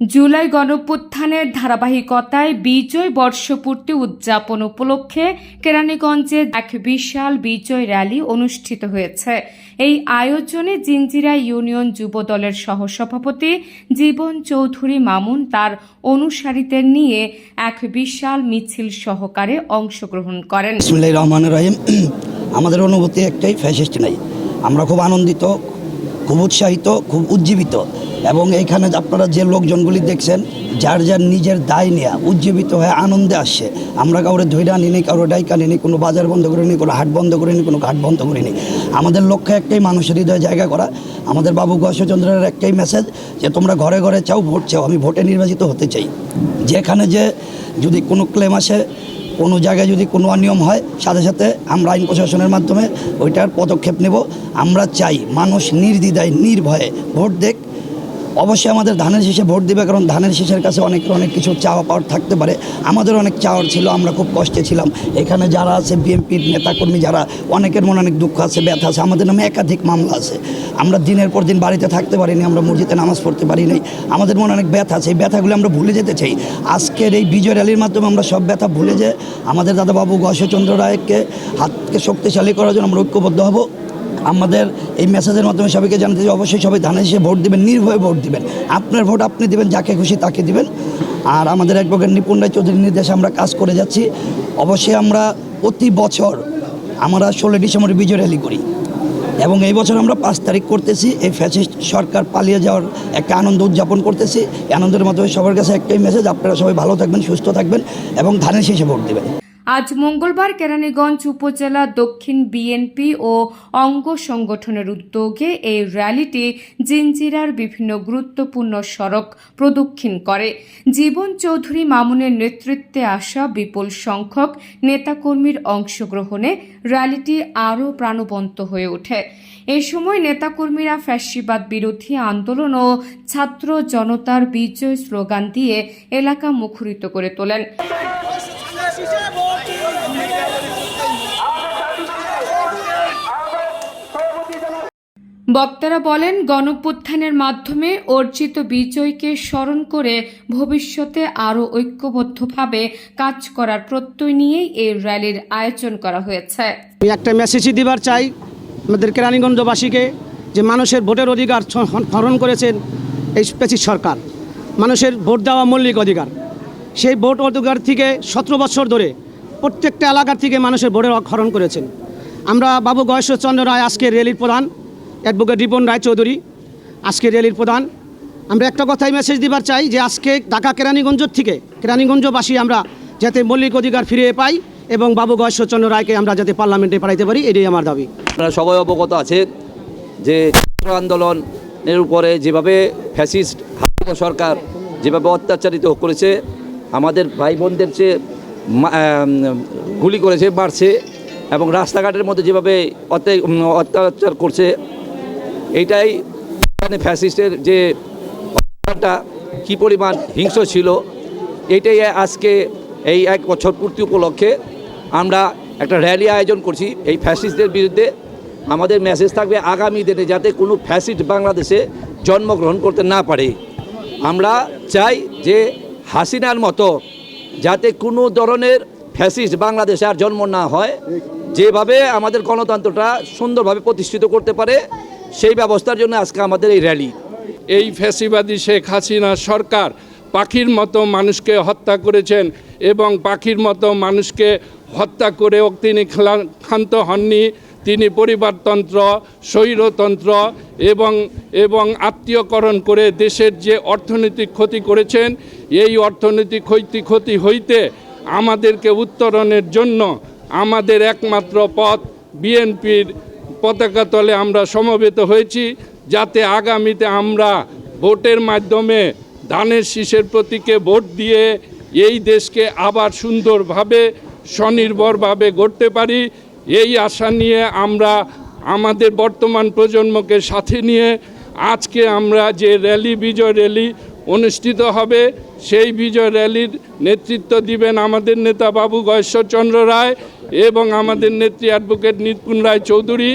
জুলাই গণপুত্থানের ধারাবাহিকতায় বিজয় বর্ষপূর্তি উদযাপন উপলক্ষে কেরানীগঞ্জে এক বিশাল বিজয় র্যালি অনুষ্ঠিত হয়েছে। এই আয়োজনে জিঞ্জিরা ইউনিয়ন যুব দলের সহসভাপতি জীবন চৌধুরী মামুন তার অনুসারীদের নিয়ে এক বিশাল মিছিল সহকারে অংশগ্রহণ করেন। আমাদের অনুভূতি একটাই, ফ্যাসিস্ট নাই। আমরা খুব আনন্দিত খুব উৎসাহিত, খুব উজ্জীবিত। এবং এইখানে আপনারা যে লোকজনগুলি দেখছেন, যার যার নিজের দায় নেয়া, উজ্জীবিত হয়ে আনন্দে আসছে। আমরা কাউরে ধৈর্য নিনি কারও ডাইকা নিনি কোনো বাজার বন্ধ করিনি, কোনো হাট বন্ধ করিনি, কোনো ঘাট বন্ধ করিনি। আমাদের লক্ষ্য একটাই মানুষের হৃদয়ে জায়গা করা। আমাদের বাবু গশ্বচন্দ্রের একটাই মেসেজ যে, তোমরা ঘরে ঘরে চাও, ভোট চাও, আমি ভোটে নির্বাচিত হতে চাই। যেখানে যে যদি কোনো ক্লেম আসে কোনো জায়গায় যদি কোনো অনিয়ম হয়, সাথে সাথে আমরা আইন প্রশাসনের মাধ্যমে ওইটার পদক্ষেপ নেব। আমরা চাই মানুষ নির্দ্বিধায়, নির্ভয়ে ভোট দেখ। অবশ্যই আমাদের ধানের শীষে ভোট দেবে, কারণ ধানের শীষের কাছে অনেক অনেক কিছু চাওয়া পাওয়ার থাকতে পারে। আমাদের অনেক চাওয়ার ছিল, আমরা খুব কষ্টে ছিলাম। এখানে যারা আছে, বিএনপির নেতাকর্মী যারা, অনেকের মনে অনেক দুঃখ আছে, ব্যথা আছে। আমাদের নামে একাধিক মামলা আছে। আমরা দিনের পর দিন বাড়িতে থাকতে পারিনি, আমরা মসজিদে নামাজ পড়তে পারি নাই আমাদের মনে অনেক ব্যথা আছে, এই ব্যথাগুলো আমরা ভুলে যেতে চাই। আজকের এই বিজয় র্যালির মাধ্যমে আমরা সব ব্যথা ভুলে যে আমাদের দাদাবাবু গশ্বচন্দ্র রায়কে হাতকে শক্তিশালী করার জন্য আমরা ঐক্যবদ্ধ হব। আমাদের এই মেসেজের মাধ্যমে সবাইকে জানাতে চাই, অবশ্যই সবাই ধানের শীষে ভোট দিবেন, নির্ভয়ে ভোট দিবেন। আপনার ভোট আপনি দিবেন, যাকে খুশি তাকে দিবেন। আর আমাদের অ্যাডভোকেট নিপুণ রায় চৌধুরীর নির্দেশে আমরা কাজ করে যাচ্ছি। অবশ্যই আমরা প্রতি বছর আমরা ষোলো ডিসেম্বরে বিজয় র্যালি করি। এবং এই বছর আমরা পাঁচ তারিখ করতেছি, এই ফ্যাসিস্ট সরকার পালিয়ে যাওয়ার একটা আনন্দ উদযাপন করতেছি। আনন্দের মাধ্যমে সবার কাছে একটাই মেসেজ আপনারা সবাই ভালো থাকবেন, সুস্থ থাকবেন এবং ধানের শীষে ভোট দেবেন। আজ মঙ্গলবার কেরানীগঞ্জ উপজেলা দক্ষিণ বিএনপি ও অঙ্গ সংগঠনের উদ্যোগে এই র্যালিটি জিঞ্জিরার বিভিন্ন গুরুত্বপূর্ণ সড়ক প্রদক্ষিণ করে। জীবন চৌধুরী মামুনের নেতৃত্বে আসা বিপুল সংখ্যক নেতাকর্মীর অংশগ্রহণে র্যালিটি আরও প্রাণবন্ত হয়ে ওঠে। এ সময় নেতাকর্মীরা ফ্যাসিবাদ বিরোধী আন্দোলন ও ছাত্র জনতার বিজয় স্লোগান দিয়ে এলাকা মুখরিত করে তোলেন। বক্তারা বলেন, গণপুত্থানের মাধ্যমে অর্জিত বিজয়কে স্মরণ করে ভবিষ্যতে আরও ঐক্যবদ্ধভাবে কাজ করার প্রত্যয় নিয়েই এই র্যালির আয়োজন করা হয়েছে। আমি একটা মেসেজই দিবার চাই আমাদের কেরানীগঞ্জবাসীকে যে মানুষের ভোটের অধিকার হরণ করেছেন এই পেচির সরকার। মানুষের ভোট দেওয়া মৌলিক অধিকার। সেই ভোট অধিকার থেকে সতেরো বছর ধরে প্রত্যেকটা এলাকার থেকে মানুষের ভোটের হরণ করেছেন। আমরা বাবু গয়েশ্বরচন্দ্র রায় আজকে রেলির প্রধান। অ্যাডভোকেট রিপন রায় চৌধুরী আজকে রেলির প্রধান। আমরা একটা কথাই মেসেজ দিবার চাই যে আজকে ঢাকা কেরানীগঞ্জ থেকে কেরানীগঞ্জবাসী আমরা যাতে মৌলিক অধিকার ফিরিয়ে পাই এবং বাবু গয়েশ্বরচন্দ্র রায়কে আমরা যাতে পার্লামেন্টে পাঠাইতে পারি এটাই আমার দাবি। আপনারা সবাই অবগত আছে যে ছাত্র আন্দোলনের উপরে যেভাবে ফ্যাসিস্ট সরকার যেভাবে অত্যাচারিত করেছে আমাদের ভাই বোনদের আম, গুলি করেছে মারছে এবং রাস্তাঘাটের মধ্যে যেভাবে অত্যা- অত্যাচার করছে এইটাই মানে ফ্যাসিস্টের যে অত্যাচারটা কী পরিমাণ হিংস্র ছিল, এটাই আজকে এই এক বছর পূর্তি উপলক্ষে আমরা একটা র্যালি আয়োজন করছি। এই ফ্যাসিস্টদের বিরুদ্ধে আমাদের মেসেজ থাকবে আগামী দিনে যাতে কোনো ফ্যাসিস্ট বাংলাদেশে জন্মগ্রহণ করতে না পারে। আমরা চাই যে হাসিনার মতো যাতে কোনো ধরনের ফ্যাসিস্ট বাংলাদেশে আর জন্ম না হয়, যেভাবে আমাদের গণতন্ত্রটা সুন্দরভাবে প্রতিষ্ঠিত করতে পারে সেই ব্যবস্থার জন্য আজকে আমাদের এই র্যালি। এই ফ্যাসিবাদী শেখ হাসিনা সরকার পাখির মতো মানুষকে হত্যা করেছেন এবং পাখির মতো মানুষকে হত্যা করেও তিনি ক্ষান্ত হননি। তিনি পরিবারতন্ত্র, স্বৈরতন্ত্র এবং এবং আত্মীয়করণ করে দেশের যে অর্থনৈতিক ক্ষতি করেছেন, এই অর্থনৈতিক ক্ষতি ক্ষতি হইতে আমাদেরকে উত্তরণের জন্য আমাদের একমাত্র পথ বিএনপির পতাকা তলে আমরা সমবেত হয়েছি যাতে আগামীতে আমরা ভোটের মাধ্যমে ধানের শীষের প্রতীকে ভোট দিয়ে এই দেশকে আবার সুন্দরভাবে স্বনির্ভরভাবে গড়তে পারি। এই আশা নিয়ে আমরা আমাদের বর্তমান প্রজন্মকে সাথে নিয়ে আজকে আমরা যে র্যালি, বিজয় র্যালি অনুষ্ঠিত হবে, সেই বিজয় র্যালির নেতৃত্ব দিবেন আমাদের নেতা বাবু গয়েশ্বরচন্দ্র রায়। এবং আমাদের নেত্রী অ্যাডভোকেট নিপুণ রায় চৌধুরী